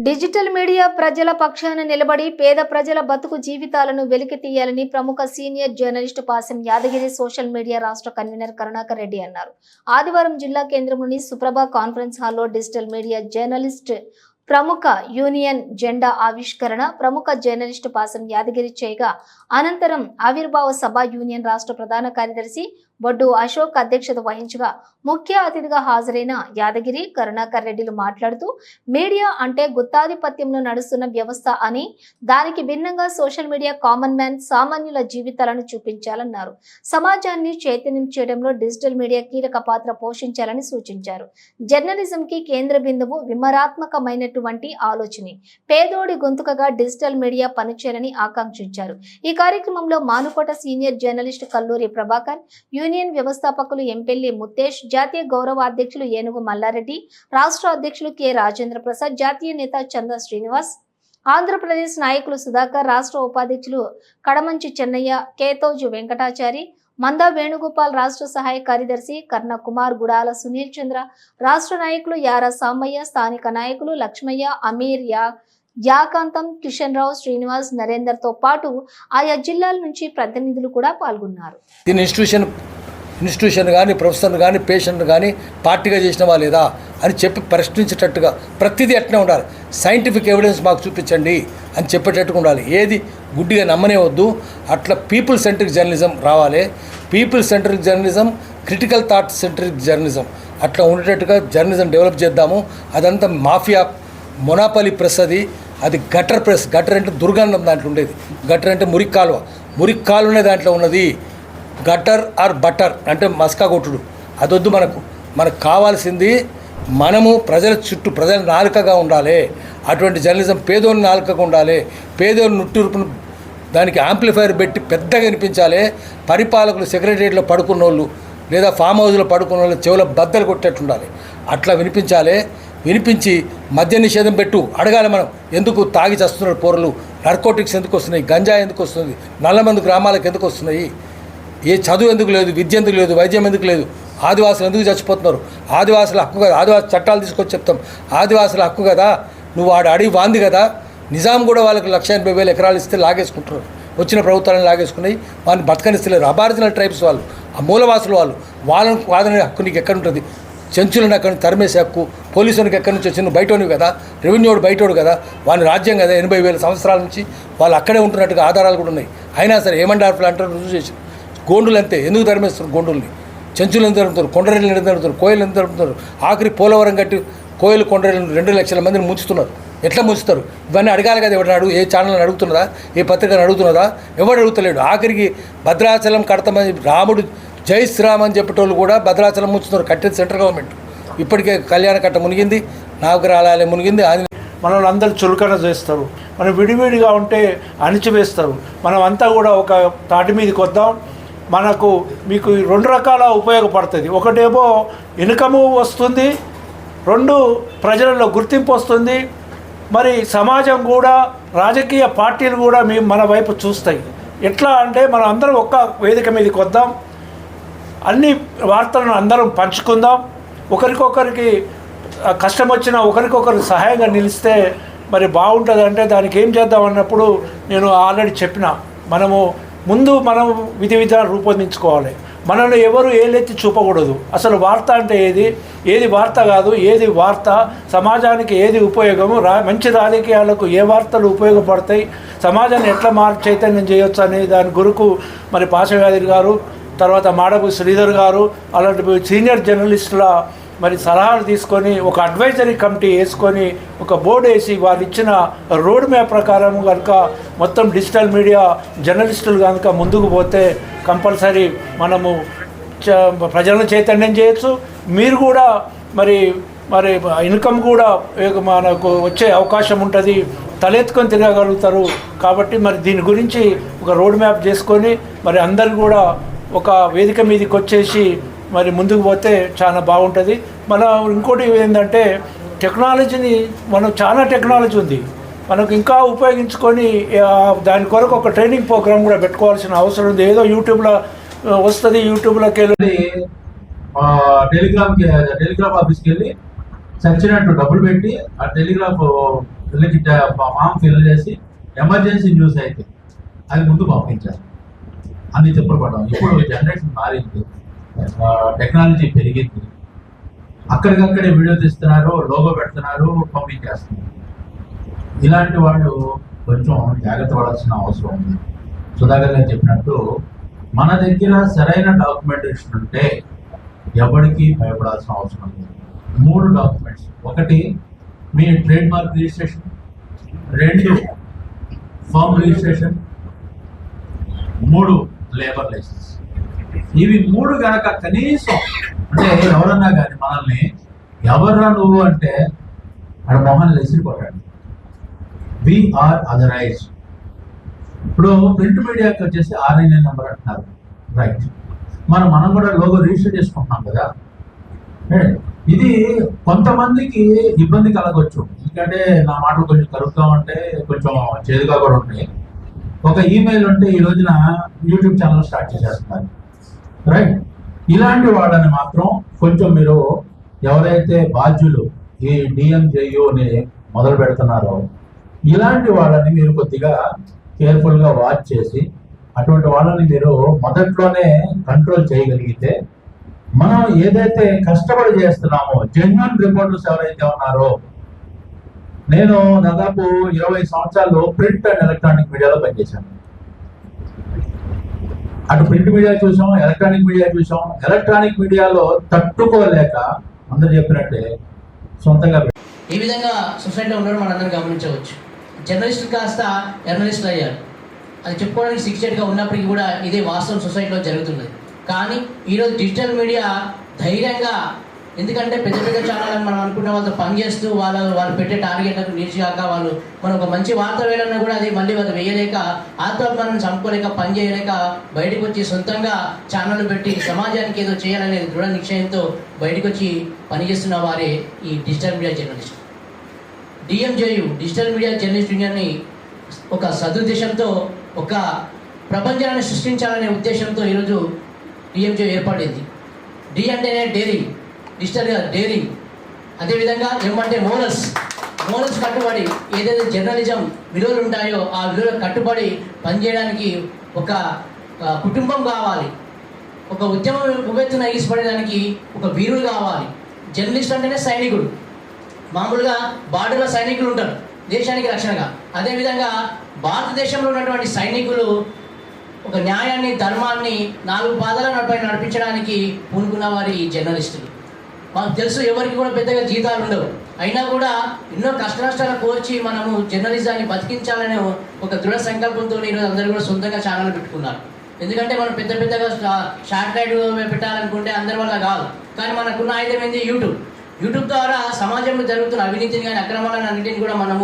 Digital media ప్రజల పక్షాన నిలబడి పేద ప్రజల బతుకు జీవితాలను వెలికి తీయాలని ప్రముఖ senior journalist Pasam Yadagiri social media రాష్ట్ర కన్వీనర్ కరుణాకర్ రెడ్డి అన్నారు. ఆదివారం జిల్లా కేంద్రంలోని సుప్రభ కాన్ఫరెన్స్ హాల్లో డిజిటల్ మీడియా జర్నలిస్ట్ ప్రముఖ యూనియన్ జెండా ఆవిష్కరణ ప్రముఖ జర్నలిస్టు పాసం యాదగిరి చేయగా అనంతరం ఆవిర్భావ సభ యూనియన్ రాష్ట్ర ప్రధాన కార్యదర్శి బొడ్డు అశోక్ అధ్యక్షత వహించగా ముఖ్య అతిథిగా హాజరైన యాదగిరి కరుణాకర్ రెడ్డిలు మాట్లాడుతూ మీడియా అంటే గుత్తాధిపత్యంలో నడుస్తున్న వ్యవస్థ అని దానికి భిన్నంగా సోషల్ మీడియా కామన్ మ్యాన్ సామాన్యుల జీవితాలను చూపించాలన్నారు. సమాజాన్ని చైతన్యం చేయడంలో డిజిటల్ మీడియా కీలక పాత్ర పోషించాలని సూచించారు. జర్నలిజం కి కేంద్ర బిందువు విమరాత్మకమైనటువంటి ఆలోచనే. పేదోడి గొంతుకగా డిజిటల్ మీడియా పనిచేయాలని ఆకాంక్షించారు. ఈ కార్యక్రమంలో Manukota senior journalist Kalluri Prabhakar union వ్యవస్థాపకులు ఎంపెల్లి ముత్తేష్ జాతీయ గౌరవ అధ్యక్షులు ఏనుగు మల్లారెడ్డి రాష్ట్ర అధ్యక్షులు కె రాజేంద్ర ప్రసాద్ జాతీయ నేత చంద్ర శ్రీనివాస్ ఆంధ్రప్రదేశ్ నాయకులు సుధాకర్ రాష్ట్ర ఉపాధ్యక్షులు కడమంచి చెన్నయ్య కేతోజు వెంకటాచారి మందా వేణుగోపాల్ రాష్ట్ర సహాయ కార్యదర్శి కర్ణ కుమార్ గుడాల సునీల్ చంద్ర రాష్ట్ర నాయకులు యారా సామయ్య స్థానిక నాయకులు లక్ష్మయ్య అమీర్ యా యాకాంతం కిషన్ రావు శ్రీనివాస్ నరేందర్తో పాటు ఆయా జిల్లాల నుంచి ప్రతినిధులు కూడా పాల్గొన్నారు. దీని ఇన్స్టిట్యూషన్ ఇన్స్టిట్యూషన్ కానీ ప్రొఫెసర్ని కానీ పేషెంట్ని కానీ పార్టీగా చేసినవా లేదా అని చెప్పి ప్రశ్నించేటట్టుగా ప్రతిదీ అట్నే ఉండాలి. సైంటిఫిక్ ఎవిడెన్స్ మాకు చూపించండి అని చెప్పేటట్టుగా ఉండాలి. ఏది గుడ్డిగా నమ్మనే వద్దు. అట్లా పీపుల్ సెంట్రిక్ జర్నలిజం రావాలి. People centric journalism critical thought centric journalism అట్లా ఉండేటట్టుగా జర్నలిజం డెవలప్ చేద్దాము. అదంతా మాఫియా మొనాపలి ప్రెస్ అది. అది గటర్ ప్రెస్. గటర్ అంటే దుర్గంధం దాంట్లో ఉండేది. గటర్ అంటే మురికి కాలువ. మురికి కాలువనే దాంట్లో ఉన్నది. గటర్ ఆర్ బటర్ అంటే మస్కా కొట్టుడు. అదొద్దు మనకు. మనకు కావాల్సింది మనము ప్రజల చుట్టూ ప్రజల నాలుకగా ఉండాలి. అటువంటి జర్నలిజం పేదోని నాలుకగా ఉండాలి. పేదోని నుట్టూర్పును దానికి యాంప్లిఫైర్ పెట్టి పెద్దగా వినిపించాలి. పరిపాలకులు సెక్రటరియట్లో పడుకున్న వాళ్ళు లేదా ఫామ్ హౌస్లో పడుకున్న వాళ్ళు చెవుల బద్దలు కొట్టేట్టు ఉండాలి. అట్లా వినిపించాలి. వినిపించి మద్య నిషేధం పెట్టు. అడగాలి మనం ఎందుకు తాగి చస్తున్నారు పోరలు? నర్కోటిక్స్ ఎందుకు వస్తున్నాయి? గంజా ఎందుకు వస్తుంది? నల్లమంది గ్రామాలకు ఎందుకు వస్తున్నాయి? ఏ చదువు ఎందుకు లేదు విద్య ఎందుకు లేదు వైద్యం ఎందుకు లేదు? ఆదివాసులు ఎందుకు చచ్చిపోతున్నారు? ఆదివాసుల హక్కు కదా ఆదివాసి చట్టాలు తీసుకొచ్చి చెప్తాం. ఆదివాసుల హక్కు కదా నువ్వు వాడు అడిగి వాంది కదా. నిజాం కూడా వాళ్ళకి లక్ష ఎనభై వేల ఎకరాలు ఇస్తే లాగేసుకుంటున్నారు. వచ్చిన ప్రభుత్వాలను లాగేసుకున్నాయి. వాళ్ళని బతకనిస్తలేరు. అబారిజినల్ ట్రైబ్స్ వాళ్ళు ఆ మూలవాసులు వాళ్ళు వాళ్ళని వాదన హక్కు నీకు ఎక్కడ ఉంటుంది? చెంచులను అక్కడ నుంచి తరిమేసే హక్కు? పోలీసునికి ఎక్కడి నుంచి వచ్చిన బయటోని కదా? రెవెన్యూడు బయటోడు కదా? వాని రాజ్యం కదా? ఎనభై వేల సంవత్సరాల నుంచి వాళ్ళు అక్కడే ఉంటున్నట్టుగా ఆధారాలు కూడా ఉన్నాయి. అయినా సరే ఏమంటారు అంటారు రుజువు చేసి గోండులు అంతే. ఎందుకు తరిమేస్తారు గోండుల్ని? చెంచులు ఎంత తరుపుతారు కొండరెళ్ళు ఎంత తరుపుతారు కోయలు ఎంత తరుపుతారు ఆఖరి పోలవరం కట్టి కోయలు కొండరెళ్ళు రెండు లక్షల మందిని ముంచుతున్నారు. ఎట్లా ముంచుతారు? ఇవన్నీ అడగాలి కదా ఎవరిని అడుగు ఏ ఛానల్ని అడుగుతున్నదా? ఏ పత్రికను అడుగుతున్నదా? ఎవడు అడుగుతలేడు. ఆఖరికి భద్రాచలం కడతామని రాముడు జై శ్రీరామ్ అని చెప్పేటోళ్ళు కూడా భద్రాచలం ముంచుతున్నారు. కట్టేది సెంట్రల్ గవర్నమెంట్. ఇప్పటికే కళ్యాణ కట్ట మునిగింది నాగరాలయం మునిగింది అది మనల్ని అందరు చులకన చేస్తారు. మనం విడివిడిగా ఉంటే అణిచివేస్తారు. మనం అంతా కూడా ఒక తాటి మీదకి వద్దాం మనకు మీకు రెండు రకాల ఉపయోగపడుతుంది. ఒకటేమో ఇన్కము వస్తుంది రెండు ప్రజలలో గుర్తింపు వస్తుంది మరి సమాజం కూడా రాజకీయ పార్టీలు కూడా మీ మన వైపు చూస్తాయి. ఎట్లా అంటే మనం అందరం ఒక్క వేదిక మీదకి వద్దాం అన్ని వార్తలను అందరం పంచుకుందాం. ఒకరికొకరికి కష్టం వచ్చినా ఒకరికొకరు సహాయంగా నిలిస్తే మరి బాగుంటుంది అంటే దానికి ఏం చేద్దాం అన్నప్పుడు నేను ఆల్రెడీ చెప్పిన మనము ముందు మనం విధి విధానాలు రూపొందించుకోవాలి. మనల్ని ఎవరు ఏలెత్తి చూపకూడదు. అసలు వార్త అంటే ఏది? ఏది వార్త కాదు? ఏది వార్త? సమాజానికి ఏది ఉపయోగము? రా మంచి రాజకీయాలకు ఏ వార్తలు ఉపయోగపడతాయి? సమాజాన్ని ఎట్లా మార్ చైతన్యం చేయొచ్చు అనే దాని గురుకు మరి పాశవ్యాధి గారు తర్వాత మాడపు శ్రీధర్ గారు అలాంటి సీనియర్ జర్నలిస్టుల మరి సలహాలు తీసుకొని ఒక అడ్వైజరీ కమిటీ వేసుకొని ఒక బోర్డు వేసి వారు ఇచ్చిన రోడ్ మ్యాప్ ప్రకారం కనుక మొత్తం డిజిటల్ మీడియా జర్నలిస్టులు కనుక ముందుకు పోతే కంపల్సరీ మనము చ- ప్రజలను చైతన్యం చేయొచ్చు. మీరు కూడా మరి మరి ఇన్కమ్ కూడా మనకు వచ్చే అవకాశం ఉంటుంది. తలెత్తుకొని తిరగగలుగుతారు. కాబట్టి మరి దీని గురించి ఒక రోడ్ మ్యాప్ చేసుకొని మరి అందరు కూడా ఒక వేదిక మీదకి వచ్చేసి మరి ముందుకు పోతే చాలా బాగుంటుంది. మన ఇంకోటి ఏంటంటే టెక్నాలజీని మనం చాలా టెక్నాలజీ ఉంది. మనకు ఇంకా ఉపయోగించుకొని దాని కొరకు ఒక ట్రైనింగ్ ప్రోగ్రామ్ కూడా పెట్టుకోవాల్సిన అవసరం ఉంది. ఏదో యూట్యూబ్లో వస్తుంది యూట్యూబ్లోకి వెళ్ళి టెలిగ్రామ్ టెలిగ్రామ్ టెలిగ్రాఫ్ ఆఫీస్కి వెళ్ళి చచ్చినట్టు డబ్బులు పెట్టి ఆ టెలిగ్రాఫ్ వీళ్ళకి ఫామ్ ఫిల్ చేసి ఎమర్జెన్సీ న్యూస్ అయితే అది ముందు పంపించాలి. అన్ని చెప్పబడ్డాం ఇప్పుడు జనరేషన్ మారింది. టెక్నాలజీ పెరిగింది. అక్కడికక్కడే వీడియో తీస్తున్నారు లోగో పెడుతున్నారు పంపించేస్తున్నారు ఇలాంటి వాళ్ళు కొంచెం జాగ్రత్త పడాల్సిన అవసరం ఉంది. సుధాకర్ గారు చెప్పినట్టు మన దగ్గర సరైన డాక్యుమెంటేషన్ ఉంటే ఎవరికి భయపడాల్సిన అవసరం లేదు. మూడు డాక్యుమెంట్స్. ఒకటి మీ ట్రేడ్ మార్క్ రిజిస్ట్రేషన్ రెండు ఫామ్ రిజిస్ట్రేషన్ మూడు లేబర్ లైసెన్స్ ఇవి మూడు గనక కనీసం అంటే ఎవరన్నా కానీ మనల్ని ఎవరా నువ్వు అంటే అక్కడ మొహన్ లెసిరి కొట్టండి. విఆర్ అదరైజ్ ఇప్పుడు ప్రింట్ మీడియాకి వచ్చేసి ఆర్ఎన్ఏ నెంబర్ అంటున్నారు. రైట్ మనం మనం కూడా లోగో రిజిస్టర్ చేసుకుంటున్నాం కదా. ఇది కొంతమందికి ఇబ్బంది కలగొచ్చు. ఎందుకంటే నా మాటలు కొంచెం కరుగ్గా ఉంటే కొంచెం చేదుగా కూడా ఉంటాయి. ఒక ఈమెయిల్ ఉంటే ఈ రోజున యూట్యూబ్ ఛానల్ స్టార్ట్ చేసేస్తున్నారు. రైట్ ఇలాంటి వాళ్ళని మాత్రం కొంచెం మీరు ఎవరైతే బాధ్యులు ఈ డిఎంజేయుని మొదలు పెడుతున్నారో ఇలాంటి వాళ్ళని మీరు కొద్దిగా కేర్ఫుల్గా వాచ్ చేసి అటువంటి వాళ్ళని మీరు మొదట్లోనే కంట్రోల్ చేయగలిగితే మనం ఏదైతే కష్టపడి చేస్తున్నామో జెన్యున్ రిపోర్టర్స్ ఎవరైతే ఉన్నారో నేను దాదాపు ఇరవై సంవత్సరాలు ప్రింట్ అండ్ ఎలక్ట్రానిక్ మీడియాలో పనిచేశాను. అటు ప్రింట్ మీడియా చూసాం ఎలక్ట్రానిక్ మీడియా చూసాం. ఎలక్ట్రానిక్ మీడియాలో తట్టుకోలేక అందరు చెప్పినట్టే సొంతంగా ఈ విధంగా సొసైటీలో ఉండడం మనందరం గమనించవచ్చు. జర్నలిస్ట్ కాస్త జర్నలిస్టులు అయ్యారు అది చెప్పుకోవడానికి సిక్స్టెడ్గా ఉన్నప్పటికీ కూడా ఇదే వాస్తవం సొసైటీలో జరుగుతుంది కానీ ఈరోజు డిజిటల్ మీడియా ధైర్యంగా ఎందుకంటే పెద్ద పెద్ద ఛానల్ అని మనం అనుకున్న వాళ్ళతో పనిచేస్తూ వాళ్ళ వాళ్ళు పెట్టే టార్గెట్లకు నిలిచిగాక వాళ్ళు మనం ఒక మంచి వార్త వేయాలన్నా కూడా అది మళ్ళీ వాళ్ళు వేయలేక ఆత్మాభిమానం చంపుకోలేక పని చేయలేక బయటకు వచ్చి సొంతంగా ఛానల్ పెట్టి సమాజానికి ఏదో చేయాలనే దృఢ నిశ్చయంతో బయటకు వచ్చి పనిచేస్తున్న వారే ఈ digital media journalist DMJU digital media journalist యూనియన్ని ఒక సదుద్దేశంతో ఒక ప్రపంచాన్ని సృష్టించాలనే ఉద్దేశంతో ఈరోజు డిఎంజే ఏర్పడింది డి అంటేనే డైరీ డిజిటల్గా డేరింగ్ అదేవిధంగా ఏమంటే అంటే మోరల్స్ మోరల్స్ కట్టుబడి ఏదైతే జర్నలిజం విలువలు ఉంటాయో ఆ విలువలకు కట్టుబడి పనిచేయడానికి ఒక కుటుంబం కావాలి. ఒక ఉద్యమం ఉవ్వెత్తున ఈసిపడడానికి ఒక వీరుడు కావాలి. జర్నలిస్ట్ అంటేనే సైనికుడు. మామూలుగా బార్డర్లో సైనికులు ఉంటారు దేశానికి రక్షణగా. అదేవిధంగా భారతదేశంలో ఉన్నటువంటి సైనికులు ఒక న్యాయాన్ని ధర్మాన్ని నాలుగు పాదాల నడిపై నడిపించడానికి పూనుకున్న వారి జర్నలిస్టులు. మాకు తెలుసు ఎవరికి కూడా పెద్దగా జీతాలు ఉండవు. అయినా కూడా ఎన్నో కష్ట నష్టాలు కోర్చి మనము జర్నలిజాన్ని బతికించాలనే ఒక దృఢ సంకల్పంతో ఈరోజు అందరూ కూడా సొంతంగా ఛానల్ పెట్టుకున్నారు. ఎందుకంటే మనం పెద్ద పెద్దగా షార్ట్ పెట్టాలనుకుంటే అందరి వల్ల కాదు. కానీ మనకున్న ఆయుధం ఏంది? యూట్యూబ్. యూట్యూబ్ ద్వారా సమాజంలో జరుగుతున్న అవినీతిని కానీ అక్రమాలను అన్నింటిని కూడా మనము